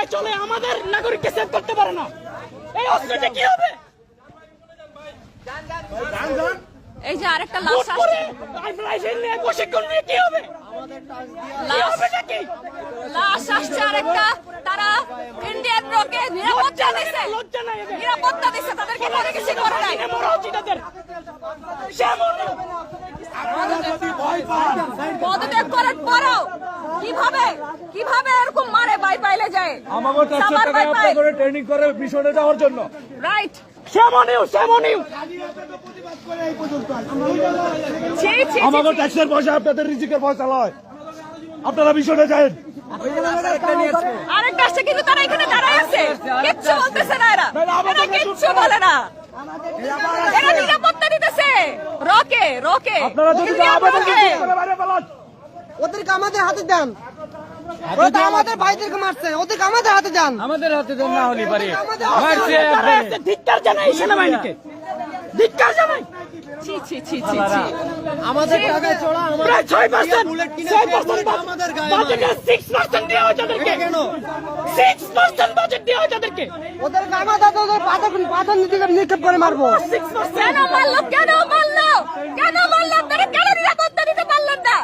ইন্ডিয়ায় চলে আমাদের নাগরিককে সেভ করতে পারে না। এই অস্ত্রটা কি হবে? এই যে আরেকটা লাশ আসছে। রাইফেল নিয়ে প্রশিক্ষণ নিয়ে কি হবে? লাশ আসছে আরেকটা। তারা ইন্ডিয়ান ব্রোকে নিরাপত্তা দিছে। নিরাপত্তা দিছে তাদেরকে কোনো কিছু করে নাই। পদত্যাগ করার পরও কীভাবে কীভাবে এরকম যায়। আমাকে ট্যাক্সের সাবার টাকা বাই অ্যাপ্লাই পাই। করে ট্রেনিং করে মিশনে যাওয়ার জন্য। রাইট সে মনেও সে মনেও ছি ছি ছি, আমাকে ট্যাক্সের পয়সা আপনাদের রিজিকের পয়সা লয়। আপনারা মিশনে যান আরেকটা আসছে কিন্তু তারা এখানে দাঁড়ায় আছে। কিচ্ছু বলতেছে না এরা। এরা কিচ্ছু বলে না। এরা নিরাপত্তা দিতেছে। রকে রকে। আপনারা যদি ইন্ডিয়ান আমাদের ওদেরকে হাতে দেন। আমাদের ভাইদেরকে মারছে ওদেরকে আমাদের হাতে দেন। আমাদের হাতে তো না হলে পারে। আমাদের মারছে তারা একবারে। এসে ধিক্কার জানাই সেনাবাহিনীকে। ধিক্কার জানাই। ছি ছি ছি ছি ছি। আমাদের টাকা চড়া প্রায় ছয় পার্সেন্ট ছয় পার্সেন্ট বাজেটের সিক্স পার্সেন্ট দেওয়া হয় তাদেরকে সিক্স পার্সেন্ট বাজেট দেওয়া হয় তাদেরকে ওদেরকে আমাদের ওদের পাথর পাথর নিক্ষেপ করে মারবো। সিক্স পার্সেন্ট কেন মারলো? কেন মারলো কেন মারলো আপনারা কেন নিরাপত্তা দিতে পারলেন না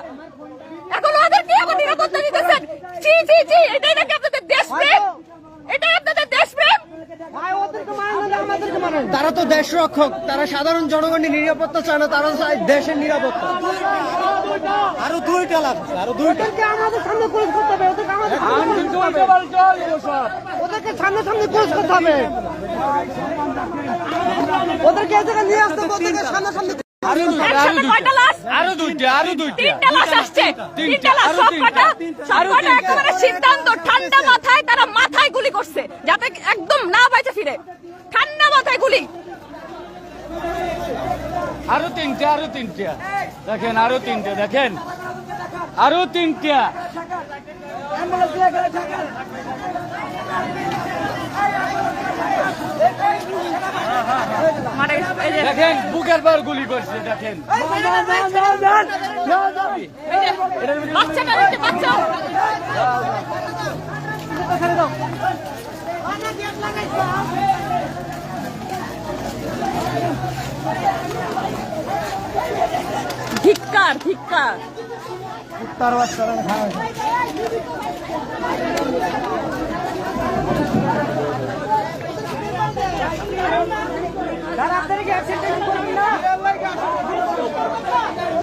এখন ওদের কি আবার নিরাপত্তা দিতেছেন ছি ছি ছি এটাই নাকি আপনাদের দেশপ্রেম এটাই আপনাদের দেশপ্রেম ভাই ওদেরকে মারেন না আমাদেরকে মারেন তারা তো দেশ রক্ষক তারা সাধারণ জনগণের নিরাপত্তা চায় না তারা চায় দেশের নিরাপত্তা। আরও দুইটা লাগছে আরও দুইটা। ওদেরকে আমাদের সামনে পুলিশ করতে হবে ওদেরকে আমাদের সামনে পুলিশ করতে হবে। ওদেরকে সামনে সামনে পুলিশ করতে হবে। ওদেরকে এই নিয়ে আসতে ওদেরকে সামনে সামনে আরও দুইটা আরও দুইটা। তিনটা লাশ আসছে। তিনটা লাশ সব কটা একেবারে সিদ্ধান্ত ঠান্ডা মাথায় তারা মাথায় গুলি করছে যাতে একদম না বাইচে ফিরে। ঠান্ডা মাথায় গুলি। আরও তিনটা আরও তিনটা। দেখেন আরও তিনটা দেখেন। আরও তিনটা। দেখেন বুকের পর গুলি করছে দেখেন। বাচ্চাটা দেখতে বাচ্চা ধিক্কার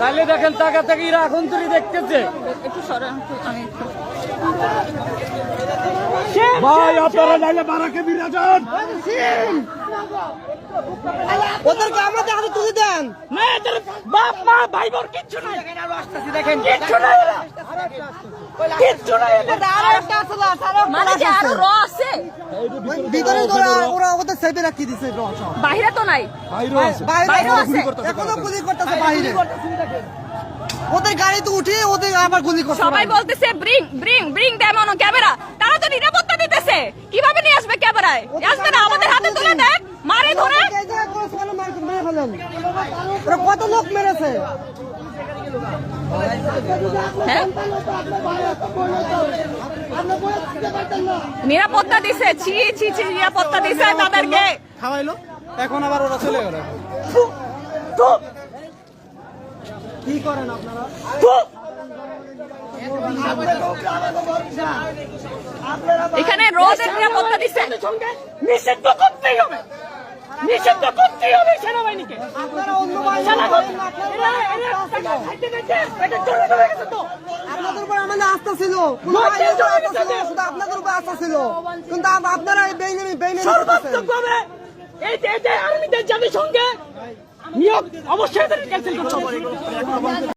তাহলে দেখেন টাকা থেকে এরা এখন তুই দেখতেছে। একটু সরেন একটু আমি ভাই আপনারা নাইলে মারাকে বিরা ওদেরকে আমাদের হাতে তুলে দেন। বাপ মা ভাই বোন কিচ্ছু নাই। দেখেন। কিচ্ছু নাই। বাইরে তো নাই। এখনও গুলি করতেছে বাইরে। ওদের গাড়ি তো উঠে ওদের আবার গুলি করছে সবাই বলতেছে bring bring bring them on camera. তারা তো নিরাপত্তা দিতেছে। কীভাবে নিয়ে আসবে ক্যামেরায়? আসবে না আমাদের হাতে তুলে দেন মারে ধরে। কত লোক মেরেছে? হ্যাঁ? নিরাপত্তা দিছে। ছি ছি ছি নিরাপত্তা দিছে তাদেরকে। খাওয়াইলো। এখন আবার ওরা চলে গেল। কি করেন আপনারা? এখানে রোদের নিরাপত্তা সঙ্গে নিষিদ্ধ করতেই হবে। নিষিদ্ধ করতেই হবে সেনাবাহিনীকে। আপনাদের উপর আমাদের আস্থা ছিল। শুধু আপনাদের উপর আস্থা ছিল। কিন্তু আপনারা করতেছেন। সর্বাত্মকভাবে এই যে এই যে আর্মিদের জাতিসংঘে নিয়োগ অবশ্যই ক্যান্সেল করতে হবে।